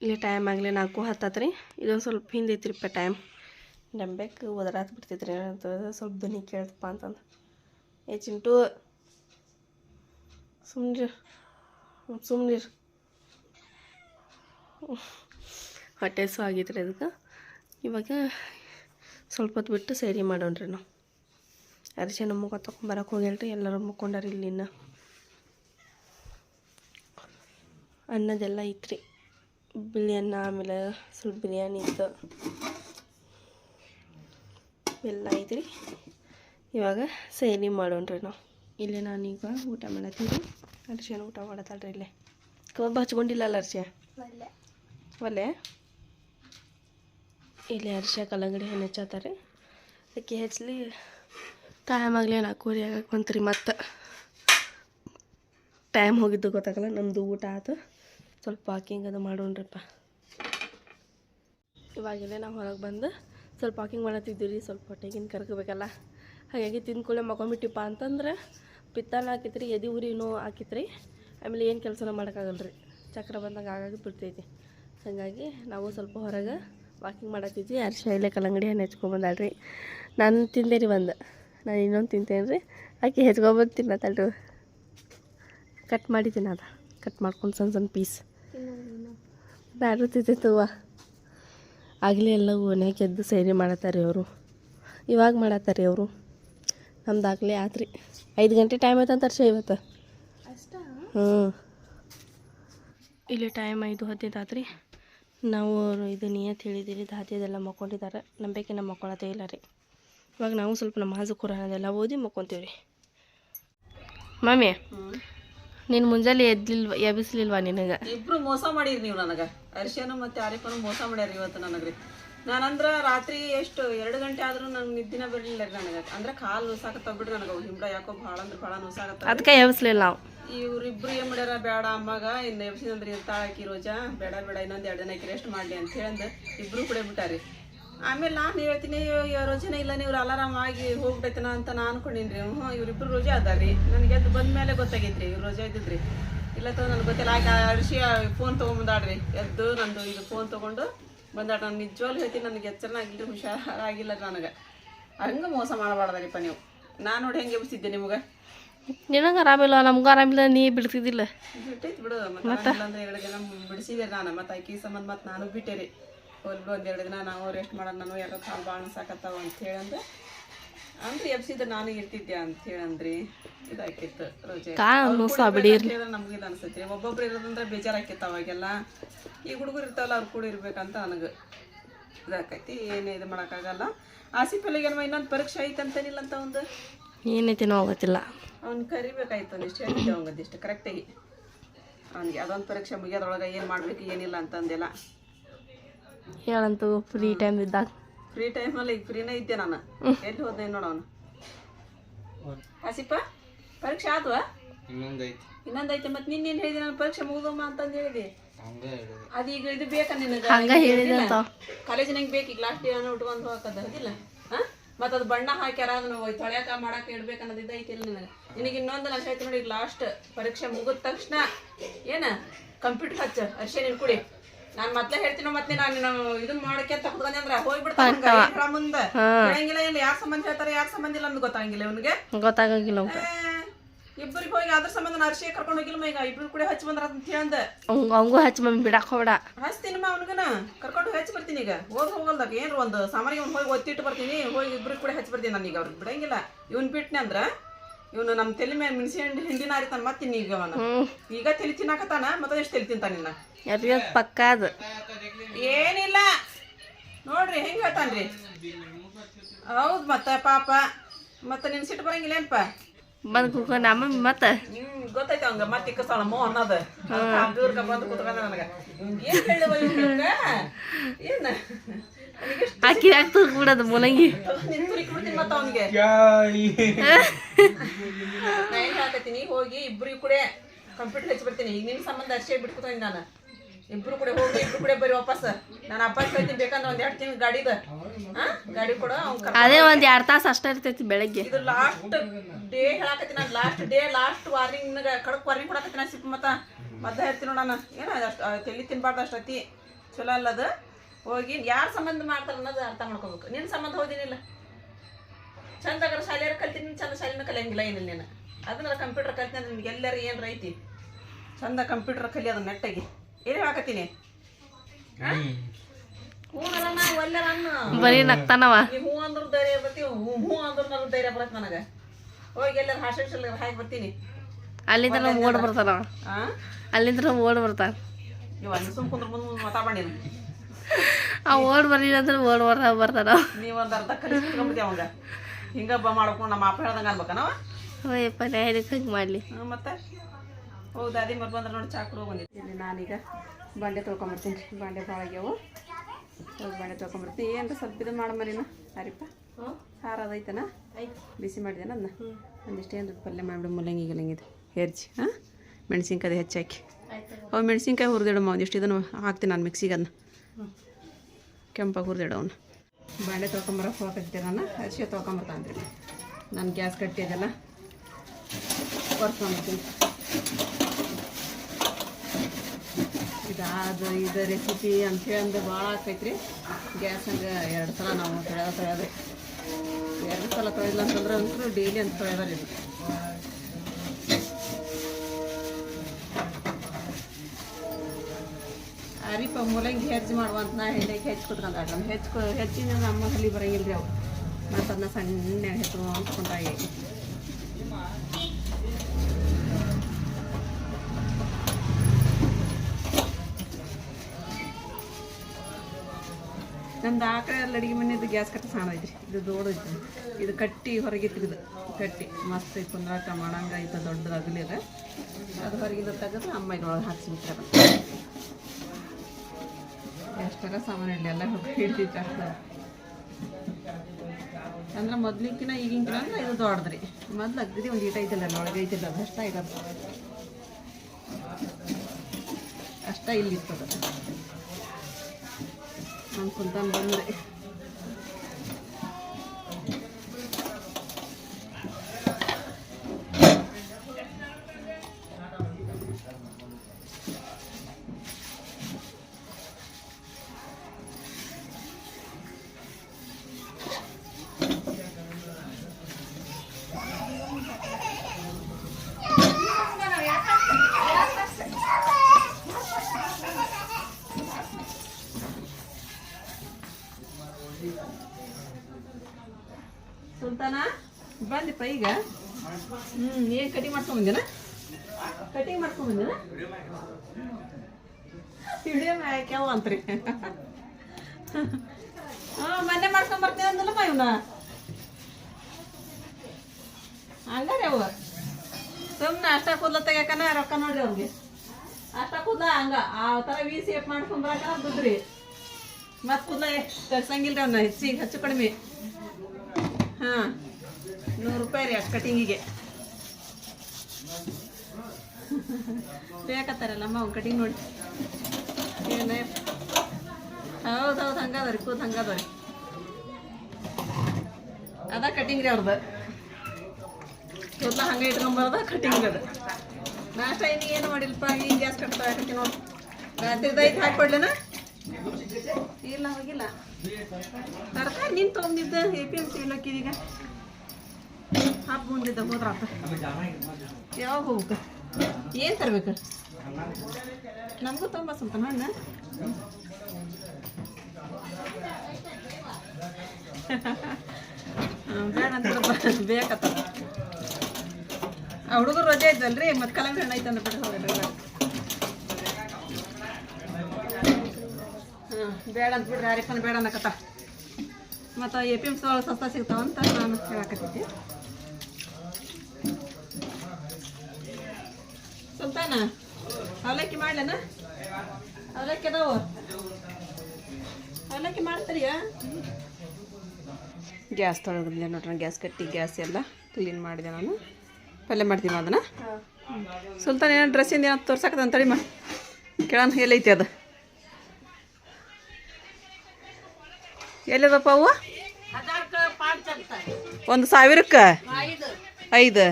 ಇಲ್ಲಿ ಟೈಮ್ ಆಗಲಿ ನಾಲ್ಕು ಹತ್ತತ್ರಿ. ಇದೊಂದು ಸ್ವಲ್ಪ ಹಿಂದೆ ಐತ್ರಿಪ್ಪ ಟೈಮ್ ಡಂಬೆಕ್ ಒದರಾತ್ ಬಿಡ್ತೈತ್ರಿ ಸ್ವಲ್ಪ ಧ್ವನಿ ಕೇಳ್ತಪ್ಪ ಅಂತಂದು. ಏ ಚಿಂಟು ಸುಮ್ಮನೆ ಸುಮ್ಮನೆ ಹೊಟ್ಟೆ ಸು ಆಗೈತ್ರಿ ಅದಕ್ಕೆ ಇವಾಗ ಸ್ವಲ್ಪ ಹೊತ್ತು ಬಿಟ್ಟು ಸೇರಿ ಮಾಡೋಣ್ರಿ ನಾವು. ಅರಿಶಿನ ಮುಖ ತೊಗೊಂಬರಕ್ಕೆ ಹೋಗ್ಯಾಳ್ರಿ, ಎಲ್ಲರೂ ಮುಕ್ಕೊಂಡಾರ ಇಲ್ಲಿನ ಅನ್ನದೆಲ್ಲ ಐತ್ರಿ. ಬಿಳಿ ಅನ್ನ ಆಮೇಲೆ ಸ್ವಲ್ಪ ಬಿರಿಯಾನಿ ಇತ್ತು. ಎಲ್ಲ ಐತ್ರಿ. ಇವಾಗ ಸೇರಿ ಮಾಡೋಣ್ರಿ ನಾವು. ಇಲ್ಲೇ ನಾನೀಗ ಊಟ ಮಾಡತ್ತೀನಿ. ಅರ್ಶಿನ ಊಟ ಮಾಡತ್ತಲ್ರಿ ಇಲ್ಲೇ. ಕಬ್ಬು ಹಚ್ಕೊಂಡಿಲ್ಲಲ್ಲ ಅರ್ಶಿಯ ಒಲೆ ಇಲ್ಲಿ ಅರ್ಶಿ ಕಲ್ಲಂಗಡಿ ಹಣ್ಣು ಹಚ್ಚತ್ತಾರೆ ಅಕ್ಕಿ ಹೆಚ್ಚಲಿ ಟೈಮ್ ಆಗಲಿ ನಾಲ್ಕೂವರೆ ಆಗಕ್ಕೆ ರೀ ಮತ್ತೆ. ಟೈಮ್ ಹೋಗಿದ್ದು ಗೊತ್ತಾಗಲ್ಲ ನಮ್ಮದು ಊಟ ಆತು. ಸ್ವಲ್ಪ ವಾಕಿಂಗ್ ಅದು ಮಾಡೋಣ್ರಪ್ಪ. ಇವಾಗೆಲ್ಲ ನಾವು ಹೊರಗೆ ಬಂದು ಸ್ವಲ್ಪ ವಾಕಿಂಗ್ ಮಾಡತ್ತಿದ್ದೀವಿ ರೀ ಸ್ವಲ್ಪ ಹೊಟ್ಟೆಗಿನ ಕರ್ಕೋಬೇಕಲ್ಲ ಹಾಗಾಗಿ ತಿಂದ್ಕೊಳ್ಳೆ ಮಕೊಂಬಿಟ್ಟಿಪ್ಪ ಅಂತಂದ್ರೆ ಪಿತ್ತಾನ ಹಾಕಿತ್ರಿ, ಎದೆ ಉರಿ ನೋವು ಹಾಕಿತ್ರಿ. ಆಮೇಲೆ ಏನು ಕೆಲಸನ ಮಾಡೋಕ್ಕಾಗಲ್ಲ ರೀ ಚಕ್ರ ಬಂದಾಗ ಆಗಾಗಿ ಬಿಡ್ತೈತಿ. ಹಾಗಾಗಿ ನಾವು ಸ್ವಲ್ಪ ಹೊರಗೆ ವಾಕಿಂಗ್ ಮಾಡತ್ತಿದ್ವಿ. ಯಾರು ಇಲ್ಲೇ ಕಲ್ಲಂಗಡಿ ಹಣ್ಣು ಹೆಚ್ಕೊಂಬಂದಾಳ್ರಿ ನಾನು ತಿಂದೆ ರೀ ಒಂದು. ನಾನು ಇನ್ನೊಂದು ತಿಂತೇನೆ ರೀ ಆಕೆ ಹೆಚ್ಕೊಬಂದು ತಿನ್ನತ್ತಲ್ರಿ ಕಟ್ ಮಾಡಿದ್ದೀನಿ ಅದು. ಕಟ್ ಮಾಡ್ಕೊಂಡು ಸಣ್ಣ ಸಣ್ಣ ಪೀಸ್ ಬ್ಯಾಡ್ರು ತಿಂತೈತವ್ವ ಆಗಲೇ ಎಲ್ಲ ಓನ್ಯಾಗ ಎದ್ದು ಸೈರಿ ಮಾಡತ್ತಾರೆ ಅವರು. ಇವಾಗ ಮಾಡತ್ತಾರೆ ಅವರು. ನಮ್ದು ಆಗಲೇ ಆತ್ರಿ. ಐದು ಗಂಟೆ ಟೈಮ್ ಆಯ್ತು ಅಂತಾರೆ ಇವತ್ತು? ಹ್ಞೂ. ಇಲ್ಲಿ ಟೈಮ್ ಐದು ಹದಿನೈದು ಆತ್ರಿ. ನಾವು ಇದು ನಿಯತ್ ಹೇಳಿದ್ದೀರಿ ದಾದಿದೆಲ್ಲ ಮಕ್ಕೊಂಡಿದ್ದಾರೆ ನಂಬಿಕೆ ನಮ್ಮ ಮಕ್ಕೊಳತೇ ಇಲ್ಲ ರೀ. ಇವಾಗ ನಾವು ಸ್ವಲ್ಪ ನಮ್ಮ ಹಾಜು ಕುರಾನದೆಲ್ಲ ಓದಿ ಮಕ್ಕೊಂತೀವಿ ರೀ ಮಮ್ಮಿ ನೀನು ಮುಂಜಾನೆ ಎದ್ಲಿಲ್ವ ಎಬ್ಬಿಸ್ಲಿಲ್ವಾ ನಿನಗೆ? ಇಬ್ರು ಮೋಸ ಮಾಡಿರಿ ನೀವು ನನಗ. ಅರ್ಶನ ಮತ್ತೆ ಆರಿಫನು ಮೋಸ ಮಾಡ್ಯಾರ ಇವತ್ತು ನನಗ್ರಿ. ನಾನಂದ್ರ ರಾತ್ರಿ ಎಷ್ಟು ಎರಡು ಗಂಟೆ ಆದ್ರೂ ನನ್ ನಿದ್ದಿನ ಬಿಡ್ಲಿಲ್ಲ ರೀ ನನಗ. ಅಂದ್ರ ಕಾಲ್ ನುಸಾಕತ್ತಾವ ಬಿಡ್ರಿ ನನಗ. ಹಿಂಬ ಯಾಕೋ ಭಾಳ ಅಂದ್ರೆ ಭಾಳ ನುಸಾಕತ್ತ ಅದಕ್ಕೆ ಎಬ್ಬಿಸ್ಲಿಲ್ಲ ನಾವು. ಇವ್ರಿಬ್ರು ಏನ್ ಮಾಡ್ಯಾರ ಬೇಡ ಅಮ್ಮಗ ಇನ್ನು ಎಬ್ಸಿದಂದ್ರೆ ಇರ್ತಾಳ ಆಕಿ ರೋಜಾ. ಬೇಡ ಬೇಡ ಇನ್ನೊಂದ್ ಎರಡು ದಿನ ರೆಸ್ಟ್ ಮಾಡ್ಲಿ ಅಂತ ಹೇಳಂದ ಇಬ್ರು ಕೂಡ ಬಿಟ್ಟಾರಿ. ಆಮೇಲೆ ನಾನು ಹೇಳ್ತೀನಿ ರೋಜನ ಇಲ್ಲ ನೀವು ಅಲಾರಾಮ್ ಆಗಿ ಹೋಗ್ಬಿಟ್ಟೈತನ ಅಂತ ನಾನು ಅನ್ಕೊಂಡಿನ್ರಿ. ಹ್ಞೂ ಇವ್ರಿಬ್ರು ರೋಜಾ ಅದಾರಿ ನನಗೆ ಅದು ಬಂದ ಮೇಲೆ ಗೊತ್ತಾಗೈತ್ರಿ ಇವ್ರು ರೋಜಾ ಇದ್ದಿದ್ರಿ. ಇಲ್ಲ ತಗೋ ನನಗೆ ಗೊತ್ತಿಲ್ಲ. ಆಕೆ ಅರ್ಶಿ ಫೋನ್ ತೊಗೊಂಬಂದಾಡ್ರಿ ಎದ್ದು ನಂದು ಇದು ಫೋನ್ ತೊಗೊಂಡು ಬಂದಾಡ ನಾನು ನಿಜವಾಗ್ಲೂ ಹೇಳ್ತೀನಿ ನನಗೆ ಎಚ್ಚರನಾಗಿಲ್ಲ ಹುಷಾರಾಗಿಲ್ಲ ನನಗೆ. ಹಂಗೆ ಮೋಸ ಮಾಡಬಾರ್ದಾರಿಪ್ಪ ನೀವು. ನಾನು ನೋಡಿ ಹೆಂಗೆ ಎಬ್ಸಿದ್ದೆ ನಿಮ್ಗೆ. ನಿನಗೆ ಆರಾಮಿಲ್ಲ ನಮ್ಗೆ ಆರಾಮಿಲ್ಲ ನೀ ಬಿಡ್ತಿದ್ದಿಲ್ಲ. ಬಿಟ್ಟೈತಿ ಬಿಡು ಮತ್ತೆ ಅಂದ್ರೆ ಎರಡು ದಿನ ಬಿಡಿಸಿದೆ ನಾನು. ಮತ್ತೆ ಆಕೆ ಸಂಬಂಧ ಮತ್ತೆ ನಾನು ಬಿಟ್ಟೆ ರೀ. ಹೋಲ್ಬಿಡು ಒಂದೆರಡು ದಿನ ನಾವು ರೆಸ್ಟ್ ಮಾಡೋಣ ನಾನು ಯಾರೋ ಕಾಲು ಭಾಳ ಸಾಕತ್ತಾವ ಅಂತ ಹೇಳಂದ್ರೆ ಅಂದ್ರೆ ಎಬ್ಸಿದ್ರೆ ನಾನು ಇರ್ತಿದ್ದೆ ಅಂತ ಹೇಳಂದ್ರಿ ಇದಾಕಿತ್ತು ರೋಜೆ. ನಮ್ಗೆ ಇದು ಅನ್ಸತ್ರಿ ಒಬ್ಬೊಬ್ರು ಇರೋದಂದ್ರೆ ಬೇಜಾರಾಕಿತ್ತು ಅವಾಗೆಲ್ಲ. ಈ ಹುಡುಗರು ಇರ್ತಾವಲ್ಲ ಅವ್ರು ಕೂಡ ಇರ್ಬೇಕಂತ ನನಗೆ ಇದಾಕೈತಿ ಏನು ಇದು ಮಾಡೋಕ್ಕಾಗಲ್ಲ. ಏನೋ ಇನ್ನೊಂದು ಪರೀಕ್ಷೆ ಐತಂತೇನಿಲ್ಲ ಅಂತ ಒಂದು? ಏನೈತಿ ನಾವು ಗೊತ್ತಿಲ್ಲ. ಅವ್ನು ಕರಿಬೇಕಾಯ್ತು ಒಂದಿಷ್ಟು ಹೇಳಿದ್ದೆ ಅವಂಗದಿಷ್ಟು ಕರೆಕ್ಟಾಗಿ ಅವ್ನಿಗೆ ಅದೊಂದು ಪರೀಕ್ಷೆ ಮುಗಿಯೋದ್ರೊಳಗೆ ಏನು ಮಾಡಬೇಕು ಏನಿಲ್ಲ ಅಂತಂದೆಲ್ಲ. ಹೇಳಂತು ಫ್ರೀ ಟೈಮ್ ಇದ್ದಾಗ. ಫ್ರೀ ಟೈಮ್ ಅಲ್ಲಿ ಫ್ರೀನೇ ಇದ್ದೆ ನಾನು. ಎಲ್ಲಿ ಹೋದೆ ನೋಡೋಣ ಹಸಿಪ್ಪ ಆಸಿಪ ಪರೀಕ್ಷೆ ಆದ್ವಾ? ಇನ್ನೊಂದೈತಿ. ಇನ್ನೊಂದೈತೆ ಮತ್ತೆ ನಿನ್ನೇನು ಹೇಳಿದೆ ನಾನು? ಪರೀಕ್ಷೆ ಮುಗಿದಮ್ಮ ಅಂತ ಹೇಳಿದೆ. ಹಂಗೆ ಹೇಳಿದೆ. ಅದೀಗ ಇದು ಬೇಕಾ ನಿನಗೆ? ಹಂಗ ಹೇಳಿದೆ ಅಂತ. ಕಾಲೇಜಿನಾಗ ಬೇಕು ಈಗ ಲಾಸ್ಟ್ ಏನೋ ಉಟ್ಕೊಂಡು ಹಾಕದ ಹೌದಿಲ್ಲ? ಹಾ? ಮತ್ತೆ ಅದು ಬಣ್ಣ ಹಾಕ್ಯಾರ ಅದನ್ನು ತೊಳ್ಯಾಕ ಮಾಡಾಕ ಇಡ್ಬೇಕು ಅನ್ನೋದು ಐತಿಲ್ಲ ನಿನಗೆ. ನಿನಗೆ ಇನ್ನೊಂದು ಲಕ್ಷ ಐತಿ ನೋಡಿ ಈಗ ಲಾಸ್ಟ್ ಪರೀಕ್ಷೆ ಮುಗಿದ ತಕ್ಷಣ ಏನ? ಕಂಪ್ಯೂಟರ್ ಹಚ್ಚ ಅಷ್ಟೇ ನೀನು ಕುಡಿ ನಾನು ಮತ್ತೆ ಹೇಳ್ತೀನಿ ಮತ್ತೆ ನಾನು ನಾನು ಇದನ್ನ ಮಾಡಕ್ಕೆ ಅಂತ ಕುತ್ಕೊಂಡೆ ಅಂದ್ರೆ ಹೋಗ್ಬಿಡ್ತಾನೆ ಮುಂದೆ? ಹೇಳಂಗಿಲ್ಲ ಇಲ್ಲ ಯಾರ ಸಂಬಂಧ ಹೇಳ್ತಾರೆ ಯಾರ ಸಂಬಂಧ ಇಲ್ಲ ಅಂತ ಗೊತ್ತಾಗಿಲ್ಲ ಅವನಿಗೆ. ಗೊತ್ತಾಗಂಗಿಲ್ಲ ಇಬ್ಬರಿಗೆ ಹೋಗಿ ಅದ್ರ ಸಂಬಂಧ ನಾನು ಅರ್ಶಿ ಕರ್ಕೊಂಡು ಹೋಗಿಲ್ಲ ಈಗ ಇಬ್ರು ಕೂಡ ಹಚ್ಚಿ ಬಂದ್ರ ಅಂತ ಹೇಳ್ದೆ ಅವ್ಗ ಹಚ್ಚಿ ಮಮ್ಮಿ ಬಿಡಕ್ಕೆ ಹೋಗ್ಬೇಡ. ಹಚ್ತೀನಮ್ಮ ಅವನಿಗನ. ಕರ್ಕೊಂಡು ಹಚ್ಚಿ ಬರ್ತೀನಿ ಈಗ. ಹೋಗಿ ಹೋಗಲ್ದಾಗ ಏನ್ರ ಒಂದು ಸಾಮಾನಿಗೆ ಅವ್ನು ಹೋಗಿ ಒತ್ತಿಟ್ಟು ಬರ್ತೀನಿ ಹೋಗಿ ಇಬ್ರಿಗೆ ಕೂಡ ಹಚ್ಚಿ ಬರ್ತೀನಿ ಈಗ ಅವ್ರಿಗೆ ಬಿಡಂಗಿಲ್ಲ. ಇವ್ನು ಬಿಟ್ನೆ ಅಂದ್ರ ಇವನು ನಮ್ಮ ತಲೆ ಮೇಲೆ ಮಿಣಸಿ ಹಣ್ಣು ಹಿಂಡಿನ ಆರಿತಾನ ಮತ್ತೆ ಈಗ ಅವನ. ಈಗ ತಲೆ ತಿನ್ನಾಕತ್ತಾನ ಮತ್ತೆ ಎಷ್ಟು ತಲೆ ತಿಂತಾನ ನಿನ್ನ ಯಾರಿಗೆ ಪಕ್ಕ ಅದು. ಏನಿಲ್ಲ. ನೋಡ್ರಿ ಹೆಂಗೆ ಹೇಳ್ತಾನ್ರಿ? ಹೌದು ಮತ್ತೆ ಪಾಪ. ಮತ್ತೆ ನಿನ್ ಸಿಟ್ಟು ಬರಂಗಿಲ್ಲ ಏನಪ್ಪ ಬಂದು ಕುತ್ಕೊಂಡು ನಮ್ಮ ಮತ್ತೆ. ಹ್ಮ್ ಗೊತ್ತೈತೆ ಅವಂಗ ಮತ್ತೆ ಇಕ್ಕಸಾಳ ಮೋ ಅನ್ನೋದು ದೂರ್ಗ ಬಂದು ಕುತ್ಕೊಂಡ ನನಗ. ಏನ್ ಹೇಳುವ ಏನ? ಅಕ್ಕಿ ಹಾಕ್ತು ಕೂಡದು ಮೂಲಂಗಿ. ನಿಂತುರಿಕ್ ಬಿಡ್ತೀನಿ ಮತ್ತ ಅವನಿಗೆ. ಹೋಗಿ ಇಬ್ರು ಕೂಡ ಕಂಪ್ಯೂಟರ್ ಹಚ್ಚಿ ಬರ್ತೀನಿ. ಈಗ ನಿನ್ ಸಂಬಂಧ ಅಷ್ಟೇ ಬಿಟ್ಕೊತೀನಿ ನಾನು. ಇಬ್ರು ಕೂಡ ಹೋಗಿ ಇಬ್ರು ಕೂಡ ಬರೀ ವಾಪಸ್. ನಾನು ಅಪ್ಪ ಹೇಳ್ತೀನಿ ಬೇಕಂದ್ರೆ ಒಂದ್ ಎರಡು ತಿಂಗಳು ಗಾಡಿದ. ಗಾಡಿ ಕೂಡ ಅದೇ ಒಂದ್ ಎರಡ್ ತಾಸು ಅಷ್ಟೇ ಇರ್ತೈತಿ ಬೆಳಗ್ಗೆ. ಇದು ಲಾಸ್ಟ್ ಡೇ ಹೇಳಕತ್ತೀನಿ ನಾನು ಲಾಸ್ಟ್ ಡೇ ಲಾಸ್ಟ್ ವಾರ್ನಿಂಗ್ ಕಡಕ್ ವಾರ್ನಿಂಗ್ ಕೊಡಕತ್ತೀನಿ ಸಿಪ್ಪ ಮತ್ತ. ಮದ್ದ ಹೇಳ್ತೀನಿ ನಾನು. ಏನ ಅಷ್ಟು ತಲೆ ತಿನ್ಬಾರ್ದು ಅಷ್ಟತಿ ಚಲೋ ಅಲ್ಲದ. ಹೋಗಿ ಯಾರ್ ಸಂಬಂಧ ಮಾಡ್ತಾರ ಅನ್ನೋದು ಅರ್ಥ ಮಾಡ್ಕೋಬೇಕು. ನಿನ್ನ ಸಂಬಂಧ ಹೋದಿನಿಲ್ಲ. ಚಂದಾಗರ ಶಾಲೆಯಾರ ಕಲ್ತೀನಿ ಚಂದ ಶಾಲೆನ ಕಲಿಯಂಗಿಲ್ಲ ಏನಿಲ್ಲ ನೀನು. ಅದನ್ನ ಕಂಪ್ಯೂಟರ್ ಕಲ್ತೀನಿ ಅಂದ್ರೆ ನಿಮ್ಗೆ ಎಲ್ಲರೂ ಏನು ರೈತಿ ಚಂದ ಕಂಪ್ಯೂಟರ್ ಕಲಿ ಅದನ್ನ ನೆಟ್ಟಾಗಿ. ಏನು ಹಾಕತ್ತೀನಿ? ಬರೀ ನಗ್ತಾನವ. ಹ್ಞೂ ಅಂದ್ರ ಧೈರ್ಯ ಬರ್ತೀವಿ ಹೂ ಅಂದ್ರ ಧೈರ್ಯ ಬರತ್ತೆ ನನಗೆ. ಹೋಗಿ ಎಲ್ಲರ ಹಾಸ್ಟೆಲ್ ಹಾಕಿ ಬರ್ತೀನಿ. ಅಲ್ಲಿಂದ ಓಡ್ ಬರ್ತಾನ ಆ? ಅಲ್ಲಿಂದ ಓಡ್ ಬರ್ತಾನ. ಇವ ಸುಮ್ ಕುಂದ್ರ ಮುಂದೆ ಮುಂದೆ ಮಾತಾಡಿ ಆ ಓಡ್ ಬರ್ಲಿಲ್ಲ ಅಂದ್ರೆ ಓಡ್ ಬರ ಬರ್ತಾನ. ನೀವೊಂದು ಒಂದು ಅರ್ಧ ಕಲಿಸ್ಕೊಂಬಿದ್ದೆ ಅವಂಗ. ಹಿಂಗಬ್ಬ ಮಾಡ್ಕೊಂಡು ನಮ್ಮ ಅಪ್ಪ ಹೇಳ್ದಂಗೆ ಅನ್ಬೇಕನವ ಹೋಯಪ್ಪ ನಾ ಹಂಗೆ ಮಾಡಲಿ. ಮತ್ತೆ? ಹೌದು ದಾದಿ ಮರು ಬಂದ್ರೆ ನೋಡಿ ಚಾಕ್ರು ಬಂದಿತ್ತು ಇಲ್ಲಿ ನಾನೀಗ ಬಾಂಡೆ ತೊಳ್ಕೊಂಬರ್ತೀನಿ. ರೀ ಬಾಂಡೆ ಭಾಳ ಆಗ್ಯಾವು ಹೋಗಿ ಬಾಂಡೆ ತೊಳ್ಕೊಂಬರ್ತೀನಿ. ಏನು ಸ್ವಲ್ಪ ಇದು ಮಾಡ ಮರಿನ ಸಾರಿಪ್ಪ ಸಾರು ಅದೈತನ ಬಿಸಿ ಮಾಡಿದೇನ ಅದನ್ನ ಒಂದಿಷ್ಟು ಏನು ಪಲ್ಯ ಮಾಡಿಬಿಡು ಮುಲ್ಲಂಗಿ ಗಿಲಂಗಿದು ಹೆರ್ಜಿ ಹಾಂ? ಮೆಣಸಿನ್ಕಾಯಿ ಹೆಚ್ಚಾಕಿ ಅವು ಮೆಣಸಿನ್ಕಾಯಿ ಹುರಿದಿಡಮ್ಮ ಒಂದಿಷ್ಟು ಇದನ್ನು ಹಾಕ್ತೀನಿ ನಾನು ಮಿಕ್ಸಿಗೆ ಅದನ್ನ ಕೆಂಪಾಗಿ ಹುರಿದಿಡ ಅವನ್ನ ಬಾಂಡೆ ತೊಳ್ಕೊಂಬರಕ್ಕೆ ಹೋಗಕ್ಕೆ ನಾನು ಹಸಿ ತೊಳ್ಕೊಂಬರ್ತಾನೆ ನಾನು ಗ್ಯಾಸ್ ಕಟ್ಟಿದ್ದೆಲ್ಲ ಒರ್ಸ್ಕೊಂಬರ್ತೀನಿ. ಇದಾದ ಇದು ರೆಸಿಪಿ ಅಂತೇಳಿ ಅಂದ್ರೆ ಭಾಳ ಆಕೈತ್ರಿ. ಗ್ಯಾಸ್ ಹಂಗೆ ಎರಡು ಸಲ ನಾವು ತೊಳೆಯೋದು ತೊಳೆಯೋದೆ ಎರಡು ಸಲ ತೊಳೆದಿಲ್ಲ ಅಂತಂದ್ರೆ ಅಂತೂ ಡೈಲಿ ಅಂತ ತೊಳೆಯೋದ್ರಿ ಇದು. ಮೂಲಂಗಿ ಹೆಚ್ಚು ಮಾಡುವಂತ ನಾ ಎಣ್ಣೆಗೆ ಹೆಚ್ಚು ಕುತ್ಕೊಂಡ ನಮ್ಮ ಹೆಚ್ಚು ಹೆಚ್ಚಿನ ನಮ್ಮ ಹಲ್ಲಿ ಬರಂಗಿಲ್ಲ ರೀ ಅವು ಮತ್ತು ಅದನ್ನ ಸಣ್ಣ ಹೆಚ್ಚು ಅಂದ್ಕೊಂಡಾಗಿ ನಮ್ದು ಆಕಳ ಎಲ್ಲ ಅಡುಗೆ ಮನೆಯದು ಗ್ಯಾಸ್ ಕಟ್ಟಿ ಸಣ್ಣ ಐತ್ರಿ ಇದು ದೊಡ್ಡೈತಿ ಇದು ಕಟ್ಟಿ ಹೊರಗೆ ತೆಗೆದು ಕಟ್ಟಿ. ಮಸ್ತ್ ಐತಿ ಕುಂದ್ರಾಟ ಮಾಡಂಗ ಐತೆ ದೊಡ್ಡದು ಅಗಲಿ ಅದ. ಹೊರಗಿಂದ ತೆಗೆದು ಅಮ್ಮ ಇದ್ರೊಳಗೆ ಹಾಕ್ಸಿಬಿಟ್ರೆ ಎಷ್ಟಾಗ ಸಾಮಾನು ಇಡ್ಲಿ ಎಲ್ಲ ಹಿಡಿದಿತ್ತು ಅಂದ್ರೆ ಮೊದ್ಲಿಕ್ಕಿನ ಈಗಿನ ಅಂದ್ರೆ ಇದು ದೊಡ್ಡದ್ರಿ ಮೊದ್ಲು ಅಗ್ದಿ ಒಂದು ಈಟ ಐತಿಲ್ಲ ಒಳಗೆ ಐತಿಲ್ಲ, ಅದು ಅಷ್ಟ ಇರೋದು ಅಷ್ಟ ಇಲ್ಲಿತ್ತದ ನಮ್ಮ ಸುಲ್ತಾನ್ ಬಂದ್ರೆ. ಈಗ? ಹ್ಞೂ ಏನು ಕಟಿಂಗ್ ಮಾಡ್ಕೊಂಬಂದಿನ ಕಟಿಂಗ್ ಮಾಡ್ಕೊಂಬಂದಿನ ವಿಡಿಯೋ ಮ್ಯಾಕ್ಯಾವ ಅಂತ್ರಿ? ಹಾಂ ಮೊನ್ನೆ ಮಾಡ್ಕೊಂಬರ್ತೀನಿ ಅಂದಲ್ಲಮ್ಮ ಇವನ. ಹಂಗಾರೆ ಅವ ಸುಮ್ಮನೆ ಅಷ್ಟ ಕೂದಲ ತೆಗಿಯಕನ ರೊಕ್ಕ ನೋಡ್ರಿ ಅವ್ರಿಗೆ ಅಷ್ಟ ಕೂದಲ ಹಂಗ, ಆ ಥರ ವಿ ಸೇಪ್ ಮಾಡ್ಕೊಂಬರಕನ ದುಡ್ರಿ. ಮತ್ತೆ ಕೂದಲ ತರ್ಸಂಗಿಲ್ರಿ ಅವ್ನ, ಹೆಚ್ಚಿಗೆ, ಹೆಚ್ಚು ಕಡಿಮೆ. ಹಾಂ. ನೂರು ರೂಪಾಯಿ ರೀ ಅಷ್ಟು ಕಟಿಂಗಿಗೆ. ಬೇಕತ್ತಾರಲ್ಲಮ್ಮ ಅವ್ನು ಕಟಿಂಗ್ ನೋಡಿ. ಏನೇ ಹೌದು ಹೌದು ಹಂಗದ ರೀ ಕೂತ್ ಹಂಗದ ರೀ ಅದ ಕಟಿಂಗ್ ರೀ ಅವ್ರದ್ದು ಕೂದಲ ಹಂಗೆ ಇಟ್ಕೊಂಬರ್ದ ಕಟಿಂಗ್ ಅದ. ನಾಷ್ಟ ಇನ್ನು ಏನು ಮಾಡಿಲ್ಲಪ್ಪ ಈಗ ಗ್ಯಾಸ್ ಕಟ್ತಾ ಹಾಕಿ ನೋಡಿ. ರಾತ್ರಿದ ಹಾಕ್ಕೊಡ್ಲೇನ ಇಲ್ಲ, ಹೋಗಿಲ್ಲ. ತರ್ಕಾರಿ ನೀನು ತೊಗೊಂಡಿದ್ದೆ ಎ ಪಿ ಎಂ ಸಿ ಇಲ್ಲಕ್ಕಿದೀಗ ಹಬ್ಬ ಮುಂದಿದ್ದ ಹೋದ್ರಾತ ಯಾವಾಗ ಹೋಗ್ಬೇಕು? ಏನು ತರ್ಬೇಕು? ನಮಗೂ ತುಂಬ ಹಣ್ಣು ಹ್ಮ್, ಬೇಡ ಅಂತ ಬೇಕತ್ತ ಆ ಹುಡುಗರು ರಜೆ ಇದ್ದಲ್ರಿ ಮತ್ತೆ ಕಲಂಗಡಿ ಹಣ್ಣು ಐತೆ ಅಂದ್ಬಿಟ್ಟು ಹೋಗ್ರಿ ಹಾಂ ಬೇಡ ಅಂತ ಬಿಡ್ರಿ ಹರಿಪನ್ ಬೇಡ ಅನ್ನಕತ್ತ. ಮತ್ತು ಎ ಪಿ ಎಂ ಸಿ ಒಳಗೆ ಸಸ್ತ ಸಿಗ್ತಾವಂತ ನಾನು ಹೇಳಕತ್ತಿದ್ದೆ. ಅವಲಕ್ಕಿ ಮಾಡ್ಲೇನ ಅವಲಕ್ಕಿ ಅದಾವ. ಅವಲಕ್ಕಿ ಮಾಡ್ತೀರಿಯಾ ಗ್ಯಾಸ್ ತೊಳೆದ್ರೆ ನೋಡ್ರಿ ಗ್ಯಾಸ್ ಕಟ್ಟಿ ಗ್ಯಾಸ್ ಎಲ್ಲ ಕ್ಲೀನ್ ಮಾಡಿದೆ ನಾನು. ಪಲ್ಯ ಮಾಡ್ತೀನಿ ಅದನ್ನ. ಸುಲ್ತಾನ ಏನೋ ಡ್ರೆಸ್ಸಿಂದ ಏನೋ ತೋರ್ಸಕತ್ತ ಮಾಡಿ ಕೇಳೋಣ ಎಲ್ಲೈತಿ ಅದು. ಎಲ್ಲಿದಪ್ಪ ಅವು ಒಂದು ಸಾವಿರಕ್ಕೆ? ಐದು.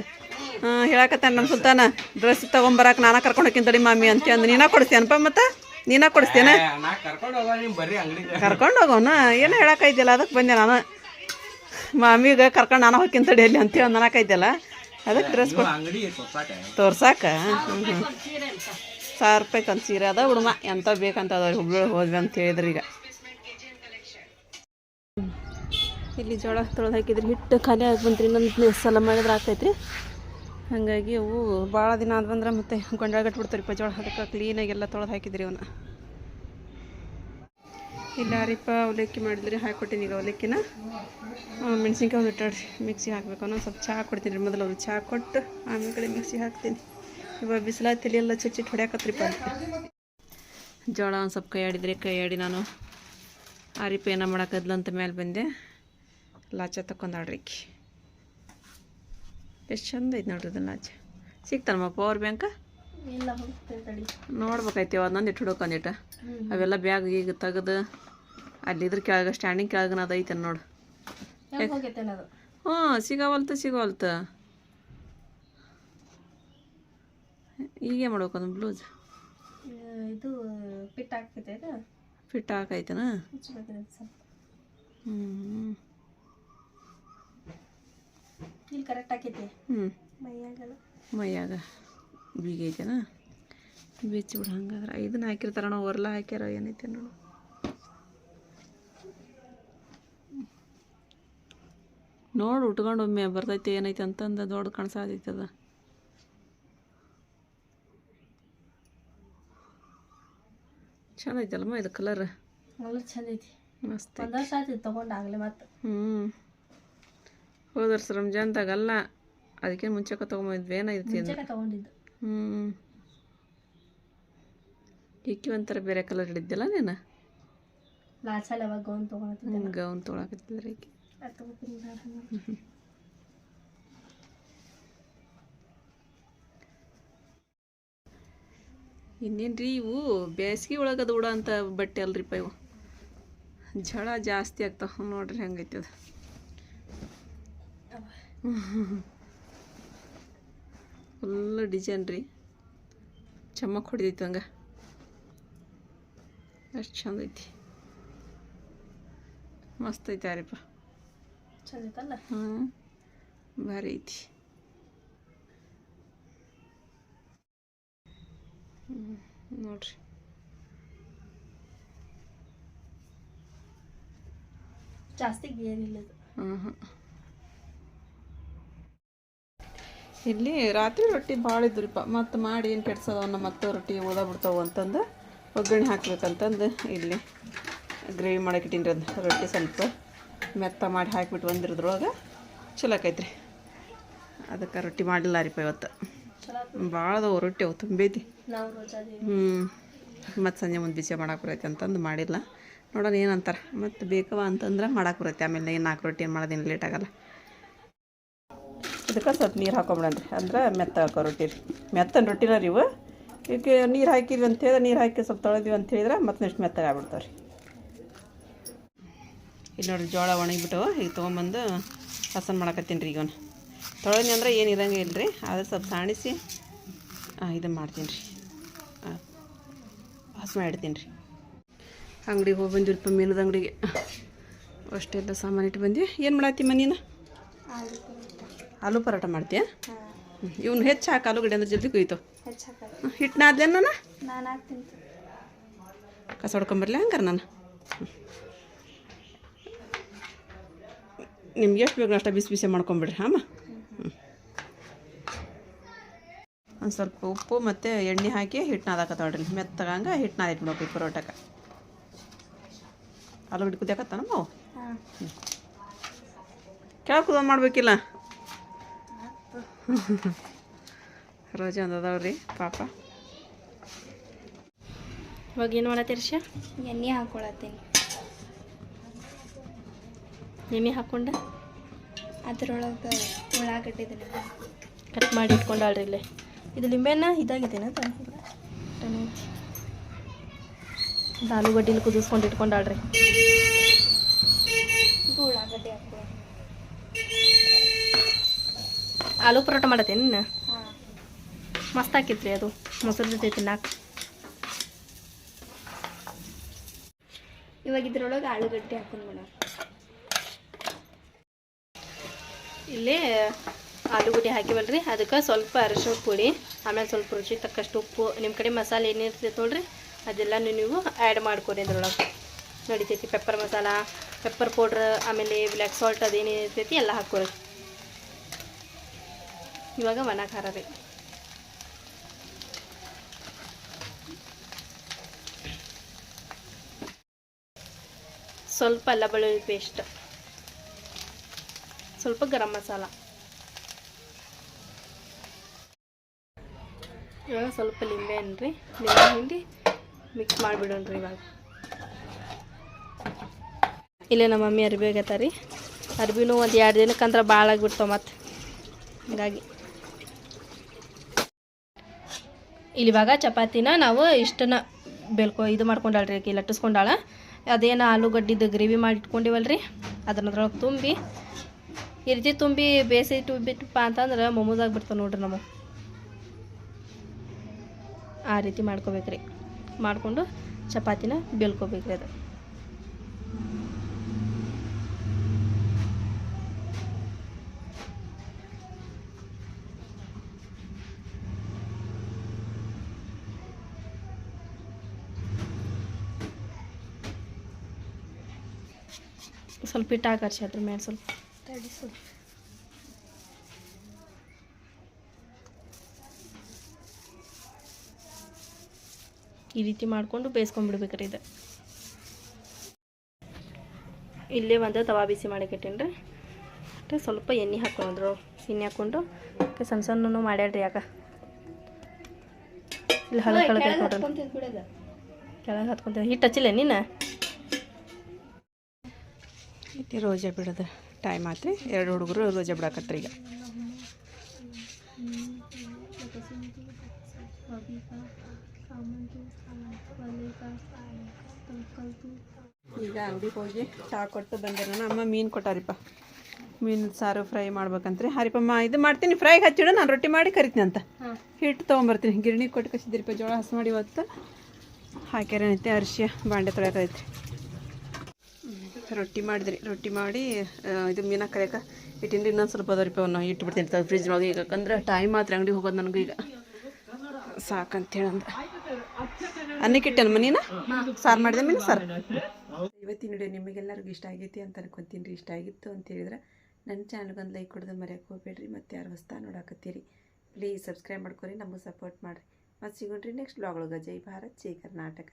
ಹೇಳಕತ್ತಾನ ನಮ್ಮ ಸುಲ್ತಾನ. ಡ್ರೆಸ್ ತೊಗೊಂಬರಕ್ಕೆ ನಾನಾ ಕರ್ಕೊಂಡು ಹೋಗ್ತೀನಿ ತಡಿ ಮಾಮಿ ಅಂತ ಅಂದ್ ನೀನ ಕೊಡಿಸ್ತೇನಪ್ಪ ಮತ್ತೆ? ನೀನ ಕೊಡಿಸ್ತೇನೆ ಕರ್ಕೊಂಡು ಹೋಗೋಣ ನೀವು ಬರ್ರಿ ಅಂಗಡಿಗೆ. ಕರ್ಕೊಂಡು ಹೋಗೋಣ. ಏನೋ ಹೇಳಕ್ಕೈತಿಲ್ಲ ಅದಕ್ಕೆ ಬಂದೆ ನಾನು. ಮಾಮಿಗೆ ಕರ್ಕೊಂಡು ನಾನು ಹೋಗ್ತೀನಿ ತಡಿಯಲ್ಲಿ ಅಂತೇಳಿ ಅನ್ನಕೈತಿಲ್ಲ ಅದಕ್ಕೆ ಡ್ರೆಸ್ ತೋರ್ಸಾಕ. ಸಾವಿರ ರೂಪಾಯಿ ಕಂತ ಸೀರೆ ಅದ ಹುಡುಮ ಎಂತ ಬೇಕಂತ ಅದಾವ ಹುಬ್ಳಿ ಹೋದ್ವಿ ಅಂತ ಹೇಳಿದ್ರಿ ಈಗ. ಇಲ್ಲಿ ಜೋಳ ತೊಳೆದು ಹಾಕಿದ್ರೆ ಹಿಟ್ಟು ಖಾಲಿ ಆಗಿ ಬಂತ್ರಿ ಇನ್ನೊಂದು ಸಲ ಮಾಡಿದ್ರೆ ಆಗ್ತೈತ್ರಿ. ಹಾಗಾಗಿ ಅವು ಭಾಳ ದಿನ ಆದ್ ಬಂದ್ರೆ ಮತ್ತೆ ಗೊಂಡಾಗಟ್ಬಿಡ್ತಾರೆ ಪಜೋಳ ಜೋಳ ಅದಕ್ಕೆ ಕ್ಲೀನಾಗೆಲ್ಲ ತೊಳೆದು ಹಾಕಿದ್ರಿ ಅವನ್ನ ಇಲ್ಲ ರೀಪ ಅವಲಕ್ಕಿ ಮಾಡಿದ್ರಿ ಹಾಕ್ಕೊಟ್ಟಿನಿ ಈಗ ಅವಲಕ್ಕಿನ. ಮೆಣಸಿನ್ಕಾಯಿ ಒಂದು ಇಟ್ಟಾಡ್ರಿ ಮಿಕ್ಸಿ ಹಾಕ್ಬೇಕು. ಅನ್ನೋ ಸ್ವಲ್ಪ ಚಹಾ ಕೊಡ್ತೀನಿ ರೀ ಮೊದಲು ಅವ್ರು ಚಹಾ ಕೊಟ್ಟು ಆಮೇಲೆ ಕಡೆ ಮಿಕ್ಸಿ ಹಾಕ್ತೀನಿ. ಇವಾಗ ಬಿಸಿಲ ತಲೆ ಎಲ್ಲ ಚುಚ್ಚಿಟ್ಟು ಹೊಡ್ಯಾಕತ್ರಿಪ್ಪ ಜೋಳ ಒಂದು ಸ್ವಲ್ಪ ಕೈ ಆಡಿದ್ರೆ ಕೈ ಆಡಿ ನಾನು ಆ ರೀಪ ಏನೋ ಮಾಡೋಕ್ಕದ್ಲಂತ ಮೇಲೆ ಬಂದೆ. ಲಾಚ ತಕೊಂಡಾಡ್ರಿ ಈಕಿ. ಎಷ್ಟು ಚಂದ ಐತೆ ನೋಡ್ರಿ ಅದನ್ನು ಆಚೆ. ಸಿಗ್ತಾನಮ್ಮ ಪವರ್ ಬ್ಯಾಂಕ ಅದನ್ನೊಂದು ನೋಡ್ಬೇಕೈತಿ ಒಂದೊಂದು ಇಟ್ಟು ಹಿಡ್ಕೊಂಡಿಟ್ಟ ಅವೆಲ್ಲ ಬ್ಯಾಗ್ ಈಗ ತೆಗೆದು ಅಲ್ಲಿ ಇದ್ರ ಕೆಳಗೆ ಸ್ಟ್ಯಾಂಡಿಂಗ್ ಕೆಳಗನ ಅದು ಐತೆ ನೋಡು. ಹ್ಞೂ ಸಿಗವಲ್ತ ಸಿಗವಲ್ತ. ಹೀಗೆ ಮಾಡ್ಬೇಕು ಅದನ್ನು ಬ್ಲೌಸ್. ಇದು ಫಿಟ್ ಹಾಕ್ತೈತೆ ಫಿಟ್ ಹಾಕೈತನ? ಹ್ಞೂ ಇಲ್ಲಿ ಕರೆಕ್ಟ್ ಹಾಕೈತಿ ಹ್ಞೂ ಮೈಯಾಗಲ್ಲ ಮೈಯಾಗ ಬೀಗೈತೆನ? ಬಿಚ್ಚಿ ಬಿಡು ಹಂಗಾದ್ರೆ ಇದನ್ನ ಹಾಕಿರ್ತಾರಣ ಒರ್ಲ ಹಾಕ್ಯಾರ ಏನೈತೆ ನೋಡು. ನೋಡು ಉಟ್ಕೊಂಡು ಒಮ್ಮೆ ಬರ್ತೈತೆ ಏನೈತೆ ಅಂತಂದು ದೊಡ್ಡ ಅದ. ಚಂದ ಐತಲ್ಲಮ್ಮ ಇದು ಕಲರ್ ಎಲ್ಲ ಚಂದ ಐತಿ ಮಸ್ತ್ ಒಂದು ವರ್ಷ ಆಯ್ತು ತೊಗೊಂಡು ಆಗಲಿ ಮತ್ತೆ. ಹ್ಞೂ ಹೋದ ವರ್ಷ ರಂಜಾನ್ದಾಗಲ್ಲ ಅದಕ್ಕೆ ಮುಂಚೆಕ ತೊಗೊಂಬಂದ್ವಿ ಏನೈತಿ ತೊಗೊಂಡಿದ್ದು. ಹ್ಞೂ ಇಕ್ಕಿ ಒಂಥರ ಬೇರೆ ಕಲರ್ ಹಿಡಿದ್ದಿಲ್ಲ ನೀನು? ಯಾವಾಗ ಗೌನ್ ತೊಗೊಳತ್ತಿದ್ದೆ ಗೌನ್ ತೊಗೊಳಕತ್ತಿದ್ರೆ ಈಕಿ ಬೇಡ ಇನ್ನೇನು ರೀ ಇವು ಬೇಸಿಗೆ ಒಳಗೆ ಅದು ಉಡೋ ಅಂಥ ಬಟ್ಟೆ ಅಲ್ರಿಪ್ಪ ಇವು. ಝಳ ಜಾಸ್ತಿ ಆಗ್ತಾವ ನೋಡ್ರಿ ಹೆಂಗೈತಿ ಅದು ಫುಲ್ ಡಿಸೈನ್ ರೀ. ಚಮಕ್ ಹೊಡೆದಿತ್ತು ಹಂಗೆ. ಎಷ್ಟು ಚಂದ ಐತಿ. ಮಸ್ತ್ ಐತೆ ಯಾರಿಪ್ಪ. ಚಂದ ಐತಲ್ಲ? ಹ್ಞೂ ಭಾರಿ ಐತಿ. ನೋಡ್ರಿ. ಜಾಸ್ತಿ ಇದು ಹ್ಞೂ ಹ್ಞೂ ಇಲ್ಲಿ ರಾತ್ರಿ ರೊಟ್ಟಿ ಭಾಳ ಇದ್ರಿಪ್ಪ ಮತ್ತು ಮಾಡಿ ಏನು ಕೆಡ್ಸೋದವನ್ನ ಮತ್ತೆ ರೊಟ್ಟಿ ಓದಾಬಿಡ್ತಾವೆ ಅಂತಂದು ಒಗ್ಗರಣೆ ಹಾಕ್ಬೇಕಂತಂದು ಇಲ್ಲಿ ಗ್ರೇವಿ ಮಾಡಕ್ಕೆ ರೀ ಅದು ರೊಟ್ಟಿ ಸ್ವಲ್ಪ ಮೆತ್ತ ಮಾಡಿ ಹಾಕಿಬಿಟ್ಟು ಒಂದಿರದ್ರೊಳಗೆ ಚಲೋ ರೀ ಅದಕ್ಕೆ ರೊಟ್ಟಿ ಮಾಡಿಲ್ಲ ರೀಪ ಇವತ್ತು. ಭಾಳದವು ಭಾಳ ಅದಾವು ರೊಟ್ಟಿ ಅವು ತುಂಬೈತಿ. ಹ್ಞೂ ಮತ್ತು ಸಂಜೆ ಮುಂದೆ ಬಿಸಿ ಮಾಡಕ್ಕೆ ಬರೈತೆ ಅಂತಂದು ಮಾಡಿಲ್ಲ. ನೋಡೋಣ ಏನಂತಾರೆ. ಮತ್ತು ಬೇಕವ ಅಂತಂದ್ರೆ ಮಾಡಕ್ಕೆ ಬರುತ್ತೆ ಆಮೇಲೆ ಏನು ನಾಲ್ಕು ರೊಟ್ಟಿ ಏನು ಮಾಡೋದೇನು ಲೇಟ್ ಆಗಲ್ಲ. ಇದಕ್ಕೆ ಸ್ವಲ್ಪ ನೀರು ಹಾಕೊಂಬಿಡನ್ರಿ ಅಂದ್ರೆ ಮೆತ್ತ ಹಾಕೋ ರೊಟ್ಟಿ ರೀ. ಮೆತ್ತನ ರೊಟ್ಟಿನ ರೀ ಇವು. ಇದಕ್ಕೆ ನೀರು ಹಾಕಿದ್ವಿ ಅಂತ ಹೇಳಿದ್ರೆ ನೀರು ಹಾಕಿ ಸ್ವಲ್ಪ ತೊಳೆದಿವಿ ಅಂತ ಹೇಳಿದ್ರೆ ಮತ್ತೆ ನೆಕ್ಸ್ಟ್ ಮೆತ್ತಗೆ ಆಗ್ಬಿಡ್ತಾವೆ ರೀ ಇಲ್ಲಿ ನೋಡ್ರಿ ಜೋಳ ಒಣಗಿಬಿಟ್ಟು ಈಗ ತೊಗೊಂಬಂದು ಹಸನ್ ಮಾಡಕತ್ತೀನಿ ರೀ ಈಗ ತೊಳೆದ್ನಿ ಅಂದ್ರೆ ಏನು ಇರಂಗೆ ಇಲ್ಲ ರೀ ಆದ್ರೆ ಸ್ವಲ್ಪ ಸಾಣಿಸಿ ಇದನ್ನು ಮಾಡ್ತೀನಿ ರೀ. ಹಸು ಇಡ್ತೀನಿ ರೀ. ಅಂಗಡಿಗೆ ಹೋಗಿ ಬಂದಿರಪ್ಪ ಮೀನದ ಅಂಗಡಿಗೆ. ಅಷ್ಟೆಲ್ಲ ಸಾಮಾನು ಇಟ್ಟು ಬಂದ್ವಿ. ಏನು ಮಾಡತ್ತಿ ಮನೀನ? ಆಲೂ ಪರೋಟ ಮಾಡ್ತೀಯ? ಇವನು ಹೆಚ್ಚು ಹಾಕಿ ಆಲೂಗಡ್ಡೆ ಅಂದ್ರೆ ಜಲ್ದಿ ಕುಯ್ತು. ಹಿಟ್ಟು ನಾನು? ಕಸ ಹೊಡ್ಕೊಂಬರ್ಲಿ ಹಂಗಾರೆ ನಾನು? ನಿಮ್ಗೆ ಎಷ್ಟು ಬೇಕು ಅಷ್ಟು ಬಿಸಿ ಬಿಸಿ ಮಾಡ್ಕೊಂಬಿಡ್ರಿ ಹಾಂ ಒಂದು ಸ್ವಲ್ಪ ಉಪ್ಪು ಮತ್ತು ಎಣ್ಣೆ ಹಾಕಿ ಹಿಟ್ಟು ನಾದಾಕತ್ತೋಡ್ರಿ ಮೆತ್ತಗಂಗೆ ಹಿಟ್ಟು ನಾದಿಟ್ಬಿಡ್ಬೇಕು ಈ ಪರೋಟಕ್ಕೆ ಆಲೂಗಡ್ಡೆ ಕುದಿಯಾಕತ್ತಾನಮ್ಮ ಅವು ಹ್ಞೂ ಕೆಳಗೆ ಕುದ ಮಾಡ್ಬೇಕಿಲ್ಲ? ರೋಜಾ ಒಂದು ಅದಾವ್ರಿ ಪಾಪ. ಇವಾಗ ಏನು ಮಾಡತ್ತೀರ್ಷ ಎಣ್ಣೆ ಹಾಕೊಳತ್ತೀನಿ. ಎಣ್ಣೆ ಹಾಕ್ಕೊಂಡ ಅದ್ರೊಳಗೆ ಉಳ್ಳಾಗಡ್ಡಿ ಕಟ್ ಮಾಡಿ ಇಟ್ಕೊಂಡಾಳ್ರಿ ಇಲ್ಲೇ. ಇದು ಲಿಂಬೆನ ಇದಾಗಿದ್ದೇನೆ ಆಲೂಗಡ್ಡಿಲಿ ಕುದಿಸ್ಕೊಂಡು ಇಟ್ಕೊಂಡಾಳ್ರಿ. ಉಳ್ಳಾಗಡ್ಡಿ ಹಾಕೋ ಆಲೂ ಪರೋಟ ಮಾಡತ್ತೇನೆ ಮಸ್ತ್ ಹಾಕಿತ್ರಿ ಅದು. ಮೊಸರು ಜೊತೆ ತಿನ್ನಾಕ. ಇವಾಗ ಇದ್ರೊಳಗೆ ಆಲೂಗಡ್ಡೆ ಹಾಕೊಂಡು ಮೇಡಮ್ ಇಲ್ಲಿ ಆಲೂಗಡ್ಡೆ ಹಾಕಿವಲ್ರಿ. ಅದಕ್ಕೆ ಸ್ವಲ್ಪ ಅರಶಿನ ಪುಡಿ ಆಮೇಲೆ ಸ್ವಲ್ಪ ರುಚಿ ತಕ್ಕಷ್ಟು ಉಪ್ಪು ನಿಮ್ಮ ಕಡೆ ಮಸಾಲೆ ಏನಿರ್ತೈತೆ ನೋಡ್ರಿ ಅದೆಲ್ಲ ನೀವು ಆ್ಯಡ್ ಮಾಡ್ಕೊರಿ ಅದ್ರೊಳಗೆ ನಡಿತೈತಿ ಪೆಪ್ಪರ್ ಮಸಾಲ ಪೆಪ್ಪರ್ ಪೌಡ್ರ್ ಆಮೇಲೆ ಬ್ಲ್ಯಾಕ್ ಸಾಲ್ಟ್ ಅದೇನು ಇರ್ತೈತಿ ಎಲ್ಲ ಹಾಕ್ಕೊರಿ. ಇವಾಗ ಒಣ ಖಾರ ರೀ ಸ್ವಲ್ಪ ಅಲ್ಲ ಬೆಳ್ಳುಳ್ಳಿ ಪೇಸ್ಟ್ ಸ್ವಲ್ಪ ಗರಂ ಮಸಾಲ. ಇವಾಗ ಸ್ವಲ್ಪ ಲಿಂಬೆ ರೀ ಲಿಂಬೆ ಹಿಂಡಿ ಮಿಕ್ಸ್ ಮಾಡಿಬಿಡೋಣ್ರಿ ಇವಾಗ. ಇಲ್ಲೇ ನಮ್ಮ ಮಮ್ಮಿ ಅರ್ಬಿ ಆಗತ್ತ ರೀ ಅರ್ಬಿನೂ ಒಂದು ಎರಡು ದಿನಕ್ಕಂದ್ರೆ ಭಾಳ ಆಗಿಬಿಡ್ತಾವ ಮತ್ತು. ಹಂಗಾಗಿ. ಇಲ್ಲಿ ಇವಾಗ ಚಪಾತಿನ ನಾವು ಇಷ್ಟನ್ನ ಬೆಳ್ಕೊ ಇದು ಮಾಡ್ಕೊಂಡಾಳ್ರಿ ಆಕಿ, ಲಟ್ಟಿಸ್ಕೊಂಡಾಳ. ಅದೇನು ಆಲೂಗಡ್ಡಿದು ಗ್ರೇವಿ ಮಾಡಿ ಇಟ್ಕೊಂಡಿವಲ್ರಿ ಅದನ್ನ ಅದ್ರೊಳಗೆ ತುಂಬಿ. ಈ ರೀತಿ ತುಂಬಿ ಬೇಸಿ ಬಿಟ್ಟಪ್ಪ ಅಂತಂದ್ರೆ ಮೊಮೋದಾಗ ಬಿಡ್ತಾವೆ ನೋಡ್ರಿ ನಮ್ಮ ಆ ರೀತಿ ಮಾಡ್ಕೋಬೇಕ್ರಿ. ಮಾಡಿಕೊಂಡು ಚಪಾತಿನ ಬೇಲ್ಕೋಬೇಕ್ರಿ ಅದು. ಸ್ವಲ್ಪ ಹಿಟ್ಟು ಹಾಕರ್ಸಿ ಅದ್ರ ಮೇಲೆ ಸ್ವಲ್ಪ ಈ ರೀತಿ ಮಾಡಿಕೊಂಡು ಬೇಯಿಸ್ಕೊಂಡ್ಬಿಡ್ಬೇಕ್ರಿ ಇದು. ಇಲ್ಲೇ ಒಂದು ತವಾ ಬಿಸಿ ಮತ್ತು ಸ್ವಲ್ಪ ಎಣ್ಣೆ ಹಾಕೊಂಡ್ರು ಎಣ್ಣೆ ಹಾಕ್ಕೊಂಡು ಸಣ್ಣ ಸಣ್ಣನು ಮಾಡ್ಯಾಡ್ರಿ ಯಾಕೆ ಇಲ್ಲಿ ನೋಡ್ರಿ ಬಿಡೋದು ಕೆಳಗೆ ಹತ್ಕೊಂತೀನಿ ಹಿಟ್ಟು ಹಚ್ಚಿಲ್ಲ ನೀನು? ಐತಿ ರೋಜಾ ಬಿಡೋದು ಟೈಮ್ ಆತ್ರಿ. ಎರಡು ಹುಡುಗರು ರೋಜಾ ಬಿಡಾಕತ್ರಿ ಈಗ. ಈಗ ಅಂಗಡಿಗೆ ಹೋಗಿ ಚಾ ಕೊಟ್ಟು ಬಂದಿರೋಣ ಅಮ್ಮ ಮೀನು ಕೊಟ್ಟಾರಿಪ್ಪ. ಮೀನು ಸಾರು ಫ್ರೈ ಮಾಡ್ಬೇಕಂತ್ರಿ. ಹರಿಪಮ್ಮ ಇದು ಮಾಡ್ತೀನಿ. ಫ್ರೈ ಹಚ್ಚಿಡು ನಾನು ರೊಟ್ಟಿ ಮಾಡಿ ಕರಿತೀನಿ ಅಂತ. ಹಿಟ್ಟು ತೊಗೊಂಬರ್ತೀನಿ. ಗಿರಣಿ ಕೊಟ್ಟು ಕಸಿದ್ರಿಪ್ಪ ಜೋಳ ಹಸು ಮಾಡಿ ಇವತ್ತು. ಹಾಕ್ಯಾರೇನೈತಿ ಅರಿಶಿ ಬಾಂಡೆ ತೊಳೆಯಕೈತ್ರಿ. ರೊಟ್ಟಿ ಮಾಡಿದ್ರಿ. ರೊಟ್ಟಿ ಮಾಡಿ ಇದು ಮೀನ ಕರೆಯಕ್ಕೆ ಇಟ್ಟಿನ್ರಿ. ಇನ್ನೊಂದು ಸ್ವಲ್ಪ ಅದಾರಿಪ್ಪ ಇಟ್ಟು ಬಿಡ್ತೀನಿ ಫ್ರಿಜ್ನೊಳಗೆ ಈಗ. ಯಾಕಂದ್ರೆ ಟೈಮ್ ಮಾತ್ರ ಅಂಗಡಿಗೆ ಹೋಗೋದು ನನಗೆ ಈಗ. ಸಾಕಂತೇಳಿ ಅಂದ. ಅನ್ನಕ್ಕೆ ಇಟ್ಟೇನು ಮನೀನ ಸಾರು ಮಾಡಿದೆ ಮೀನು ಸರ್? ಇವತ್ತಿನ ವಿಡಿಯೋ ನಿಮಗೆಲ್ಲರಿಗೂ ಇಷ್ಟ ಆಗೈತಿ ಅಂತ ಅನ್ಕೊತೀನಿ ಇಷ್ಟ ಆಗಿತ್ತು ಅಂತ ಹೇಳಿದ್ರೆ ನನ್ನ ಚಾನಲ್ಗೊಂದು ಲೈಕ್ ಕೊಡೋದು ಮರೆಯೋಕೆ ಹೋಗ್ಬೇಡ್ರಿ. ಮತ್ತೆ ಯಾರು ಹೊಸ್ತಾ ನೋಡಾಕತ್ತೀರಿ. ಪ್ಲೀಸ್ ಸಬ್ಸ್ಕ್ರೈಬ್ ಮಾಡ್ಕೊರಿ. ನಮಗೆ ಸಪೋರ್ಟ್ ಮಾಡಿರಿ. ಮತ್ತು ಸಿಗೋಣ್ರಿ ನೆಕ್ಸ್ಟ್ ಬ್ಲಾಗ್ ಒಳಗೆ. ಜೈ ಭಾರತ್. ಜೈ ಕರ್ನಾಟಕ.